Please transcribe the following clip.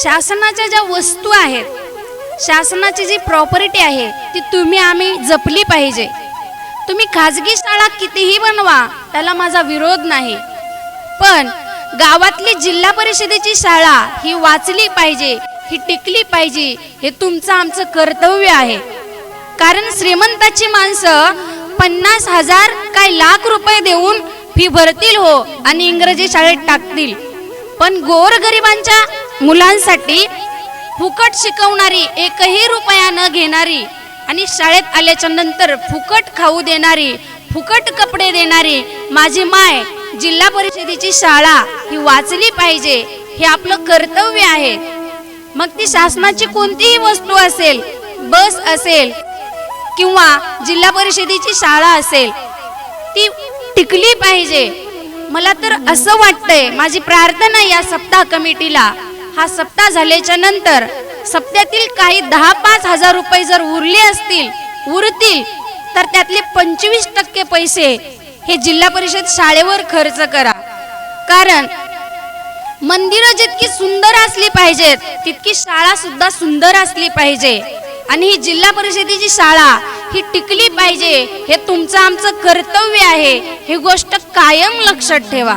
शासनाच्या ज्या वस्तू आहेत शासनाची जी प्रॉपर्टी आहे ती तुम्ही आम्ही जपली पाहिजे. तुम्ही खाजगी शाळा कितीही बनवा त्याला माझा विरोध नाही. पण गावातली जिल्हा परिषदेची शाळा ही वाचली पाहिजे ही टिकली पाहिजे हे तुमचं आमचं कर्तव्य आहे. कारण श्रीमंताची माणसं पन्नास हजार काय लाख रुपये देऊन फी भरतील हो आणि इंग्रजी शाळेत टाकतील. पण गोरगरिबांच्या मुलांसाठी फुकट शिकवणारी एकही रुपया न घेणारी आणि शाळेत आल्याच्यानंतर फुकट खाऊ देणारी फुकट कपडे देणारी माझी माय जिल्हा परिषदेची शाळा ही वाचली पाहिजे हे आपलं कर्तव्य आहे. मग ती शासनाची कोणतीही वस्तू असेल बस असेल किंवा जिल्हा परिषदेची शाळा असेल ती टिकली पाहिजे. मला तर असं वाटतंय माझी प्रार्थना या सप्ताह कमिटीला. हा सप्ताह झाल्याच्यानंतर सप्त्यातील काही दहा पाच हजार रुपये जर उरले असतील उरतील तर त्यातले पंचवीस टक्के पैसे हे जिल्हा परिषद शाळेवर खर्च करा. कारण मंदिरं जितकी सुंदर असली पाहिजेत तितकी शाळा सुद्धा सुंदर असली पाहिजे. आणि ही जिल्हा परिषदेची शाळा ही टिकली पाहिजे. हे तुमचं आमचं कर्तव्य आहे. ही गोष्ट कायम लक्षात ठेवा.